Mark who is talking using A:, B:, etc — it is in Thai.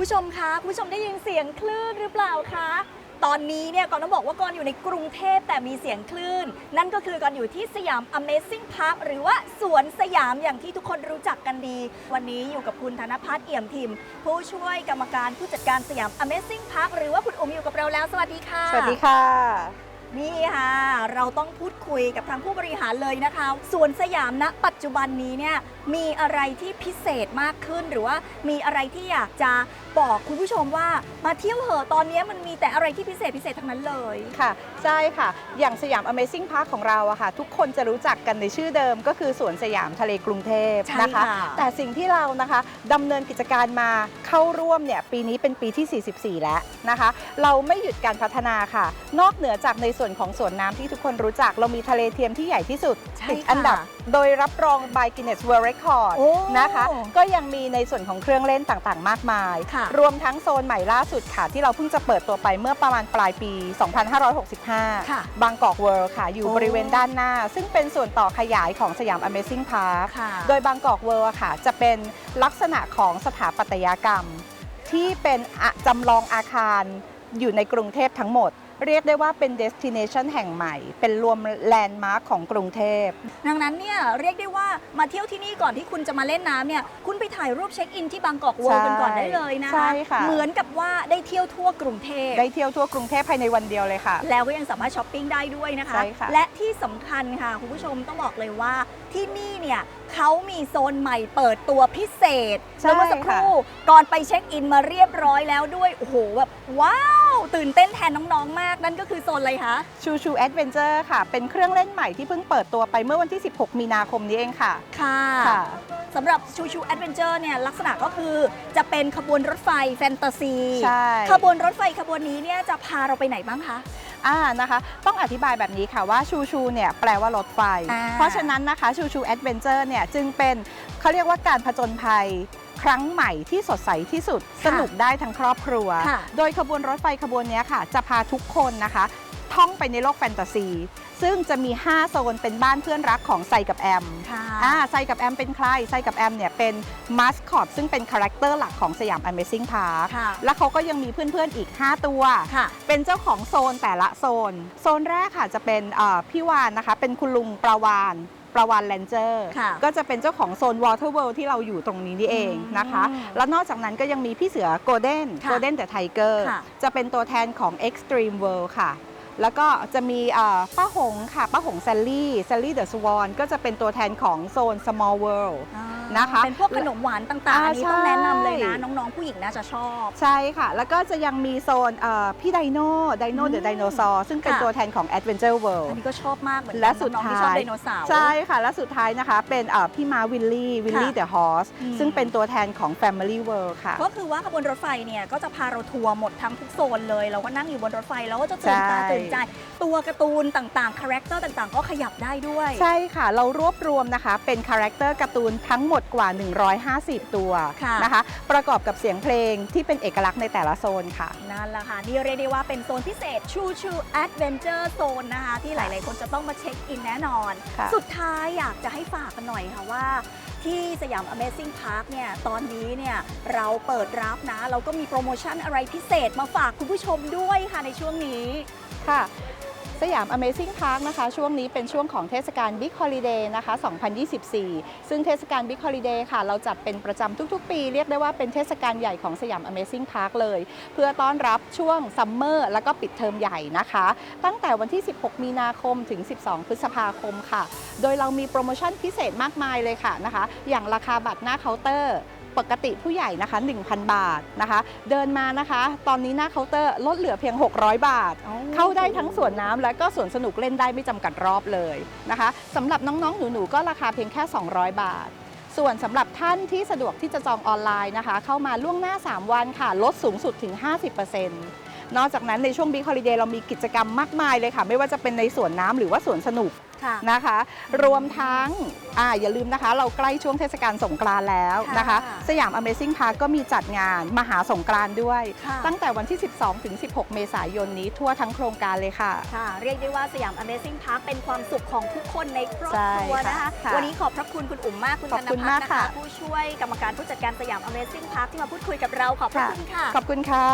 A: ผู้ชมคะคุณผู้ชมได้ยินเสียงคลื่นหรือเปล่าคะ ตอนนี้เนี่ยก่อนต้องบอกว่าก่อนอยู่ในกรุงเทพแต่มีเสียงคลื่น นั่นก็คือก่อนอยู่ที่สยาม Amazing Park หรือว่าสวนสยามอย่างที่ทุกคนรู้จักกันดี วันนี้อยู่กับคุณธนพัฒน์เอี่ยมทิม ผู้ช่วยกรรมการผู้จัดการสยาม Amazing Park หรือว่าคุณอุ๋มอยู่กับเราแล้ว สวัสดีค่ะ
B: สวัสดีค่ะ
A: นี่ค่ะ เราต้องพูดคุยกับทางผู้บริหารเลยนะคะสวนสยามณปัจจุบันนี้เนี่ยมีอะไรที่พิเศษมากขึ้น หรือว่ามีอะไรที่อยากจะบอกคุณผู้ชมว่ามาเที่ยวเหอะตอนนี้มันมีแต่อะไรที่พิเศษพิเศษทั้งนั้นเลย
B: ค่ะ ใช่ค่ะ อย่างสยาม Amazing Park ของเราอะค่ะ ทุกคนจะรู้จักกันในชื่อเดิมก็คือสวนสยามทะเลกรุงเทพ
A: ใช่
B: นะคะ
A: ค่ะ
B: แต่สิ่งที่เรานะคะดำเนินกิจการมาเข้าร่วมเนี่ยปีนี้เป็นปีที่ 44 แล้วนะคะ เราไม่หยุดการพัฒนาค่ะ นอกเหนือจากในส่วนของสวนน้ำที่ทุกคนรู้จัก เรามีทะเลเทียมที่ใหญ่ที่สุด
A: ใช่
B: ติด
A: ค่ะ
B: อันดับโดยรับรอง by Guinness World Record
A: โอ้
B: นะคะ ก็ยังมีในส่วนของเครื่องเล่นต่างๆ มากมาย
A: ค่ะ
B: รวมทั้งโซนใหม่ล่าสุดค่ะ ที่เราเพิ่งจะเปิดตัวไปเมื่อประมาณปลายปี 2565
A: ค่ะ
B: บางกอกเวิลด์ค่ะ อยู่
A: โอ้
B: บริเวณด้านหน้า ซึ่งเป็นส่วนต่อขยายของสยาม Amazing Park
A: ค่ะ
B: โดยบางกอกเวิลด์อะค่ะ จะเป็นลักษณะของสถาปัตยกรรม ที่เป็นอะจำลองอาคารอยู่ในกรุงเทพทั้งหมด เรียกได้ว่าเป็น destination แห่งใหม่ เป็นรวมแลนด์มาร์คของกรุงเทพ
A: ดังนั้นเนี่ยเรียกได้ว่ามาเที่ยวที่นี่ก่อนที่คุณจะมาเล่นน้ำเนี่ยคุณไปถ่ายรูปเช็คอินที่บางกอกเวิลด์กันก่อนได้เลยนะคะ
B: ใช่ค่ะ
A: เหมือนกับว่าได้เที่ยวทั่วกรุงเทพ
B: ได้เที่ยวทั่วกรุงเทพภายในวันเดียวเลยค่ะ
A: แล้วก็ยังสามารถช้อปปิ้งได้ด้วยนะคะ
B: ใช่ค่ะ
A: และที่สำคัญค่ะคุณผู้ชมต้องบอกเลยว่าที่นี่เนี่ยเขามีโซนใหม่เปิดตัวพิเศษ
B: ใช่
A: แล้วเมื่อสักครู่ก่อนไปเช็คอินมาเรียบร้อยแล้วด้วยโอ้โหแบบว้าว ตื่นเต้นแทนน้องๆ มาก นั่นก็คือโซนอะไรคะ
B: ชูชูแอดเวนเจอร์ค่ะ เป็นเครื่องเล่นใหม่ที่เพิ่งเปิดตัวไปเมื่อวันที่ 16 มีนาคมนี้เองค่ะ
A: ค่ะ
B: ค่ะ
A: สำหรับชูชูแอดเวนเจอร์เนี่ยลักษณะก็คือจะเป็นขบวนรถไฟแฟนตาซี
B: ใช่
A: ขบวนรถไฟขบวนนี้เนี่ยจะพาเราไปไหนบ้างคะ
B: อ่านะคะ ต้องอธิบายแบบนี้ค่ะว่าชูชูเนี่ยแปลว่ารถไฟ
A: อ่า
B: เพราะฉะนั้นนะคะชูชูแอดเวนเจอร์เนี่ยจึงเป็นเขาเรียกว่าการผจญภัย ครั้งใหม่ที่สดใสที่สุด สนุกได้ทั้งครอบครัว
A: ค่ะ
B: โดยขบวนรถไฟขบวนเนี้ยค่ะ จะพาทุกคนนะคะ ท่องไปในโลกแฟนตาซี ซึ่งจะมี 5 โซนเป็นบ้านเพื่อนรักของไซกับแอม
A: ค่ะ
B: อ่าไซกับแอมเป็นใครไซกับแอมเนี่ยเป็นมาสคอตซึ่งเป็นคาแรคเตอร์หลักของสยาม Amazing Park
A: ค่ะ
B: แล้วเขาก็ยังมีเพื่อนๆอีก 5 ตัว
A: ค่ะ
B: เป็นเจ้าของโซนแต่ละโซน โซนแรกค่ะจะเป็นเอ่อพี่วานนะคะ เป็นคุณลุงปลาวาน ปลาวานแลนเจอร์
A: ค่ะ
B: ก็จะเป็นเจ้าของโซน Water World ที่เราอยู่ตรงนี้นี่เองนะคะ
A: อืม
B: แล้วนอกจากนั้นก็ยังมีพี่เสือโกลเด้น
A: ค่ะ
B: โกลเด้นแต่ไทเกอร์
A: ค่ะ
B: จะเป็นตัวแทนของ Extreme World ค่ะ แล้วก็จะมีเอ่อป้าหงค่ะ ป้าหงแซลลี่แซลลี่เดอะสวอนก็จะเป็นตัวแทนของโซน Small World
A: อ่า
B: นะคะ
A: เป็นพวกขนมหวานต่างๆ
B: อ่า
A: อันนี้ต้องแนะนำเลยนะ
B: ใช่
A: น้องๆ ผู้หญิงน่าจะชอบ
B: ใช่ค่ะ แล้วก็จะยังมีโซนเอ่อพี่ไดโน่ไดโน่เดอะไดโนซอร์ซึ่งเป็น
A: ค่ะ
B: ตัวแทนของ Adventure
A: อั
B: World
A: นนี้ก็ชอบมากเหมือนกั
B: และสุด
A: น้องๆที่
B: ท้าย
A: ชอบไดโนเสาร์
B: ใช่ค่ะ และสุดท้ายนะคะ เป็นเอ่อพี่ม้าวิลลี่วิลลี่
A: ค่ะ
B: เดอะฮอส
A: อืม
B: ซึ่งเป็นตัวแทนของ Family World ค่ะ
A: ก็คือว่าขบวนรถไฟเนี่ยก็จะพาเราทัวร์หมดทั้งทุกโซนเลย เราก็นั่งอยู่บนรถไฟแล้วก็จะตื่นตา
B: ใช่
A: ตื่นใจ ตัวการ์ตูนต่างๆ คาแรคเตอร์ต่างๆ ก็ขยับได้ด้วย
B: ใช่ค่ะ เรารวบรวมนะคะ เป็นคาแรคเตอร์การ์ตูนทั้งหมดกว่า 150 ตัว
A: ค่ะ
B: นะคะ ประกอบกับเสียงเพลงที่เป็นเอกลักษณ์ในแต่ละโซนค่ะ
A: นั่นแหละค่ะ นี่เรียกได้ว่าเป็นโซนพิเศษชูชูแอดเวนเจอร์โซนนะคะ ที่หลาย ๆ คนจะต้องมาเช็คอินแน่นอน
B: ค่ะ
A: สุดท้ายอยากจะให้ฝากกันหน่อยค่ะว่า ที่สยาม Amazing Park เนี่ยตอนนี้เนี่ยเราเปิดรับนะ เราก็มีโปรโมชั่นอะไรพิเศษมาฝากคุณผู้ชมด้วยค่ะในช่วงนี้
B: ค่ะ สยาม Amazing Park นะคะ ช่วงนี้เป็นช่วงของเทศกาล Big Holiday นะคะ 2024 ซึ่งเทศกาล Big Holiday ค่ะ เราจัดเป็นประจำทุกๆ ปี เรียกได้ว่าเป็นเทศกาลใหญ่ของสยาม Amazing Park เลย เพื่อต้อนรับช่วงซัมเมอร์แล้วก็ปิดเทอมใหญ่นะคะ ตั้งแต่วันที่ 16 มีนาคมถึง 12 พฤษภาคมค่ะ โดยเรามีโปรโมชั่นพิเศษมากมายเลยค่ะนะคะ อย่างราคาบัตรหน้าเคาน์เตอร์ ปกติผู้ใหญ่นะคะ 1,000 บาทนะคะ เดินมานะคะ ตอนนี้หน้าเคาน์เตอร์ลดเหลือเพียง 600 บาท เข้าได้ทั้งสวนน้ำและก็สวนสนุกเล่นได้ไม่จำกัดรอบเลยนะคะสำหรับน้องๆหนูๆก็ราคาเพียงแค่ 200 บาท ส่วนสำหรับท่านที่สะดวกที่จะจองออนไลน์นะคะ เข้ามาล่วงหน้า 3 วันค่ะ ลดสูงสุดถึง 50%นนอกจากนั้นในช่วง Big Holiday เรามีกิจกรรมมากมายเลยค่ะ ไม่ว่าจะเป็นในสวนน้ำหรือว่าสวนสนุก
A: ค่ะ
B: นะคะ รวมทั้งอ่าอย่าลืมนะคะ เราใกล้ช่วงเทศกาลสงกรานต์แล้วนะคะ
A: ค่ะ
B: สยาม Amazing Park ก็มีจัดงานมหาสงกรานต์ด้วย
A: ค่ะ
B: ตั้งแต่วันที่ 12 ถึง 16 เมษายนนี้ทั่วทั้งโครงการเลยค่ะ
A: ค่ะ เรียกได้ว่าสยาม Amazing Park เป็นความสุขของทุกคนในครอบครัว
B: ใช่ค่ะ
A: นะคะ
B: ค่ะ
A: วันนี้ขอบพระคุณคุณอุ๋มมากคุณ
B: ข
A: ธ
B: อบ
A: น
B: คุณ
A: พั
B: มา
A: ฒ
B: ก
A: น์นะคะ
B: ค่ะ
A: ผู้ช่วยกรรมการผู้จัดการสยาม Amazing Park ที่มาพูดคุยกับเราขอบพระคุณค่ะ
B: ขอบคุณค่ะ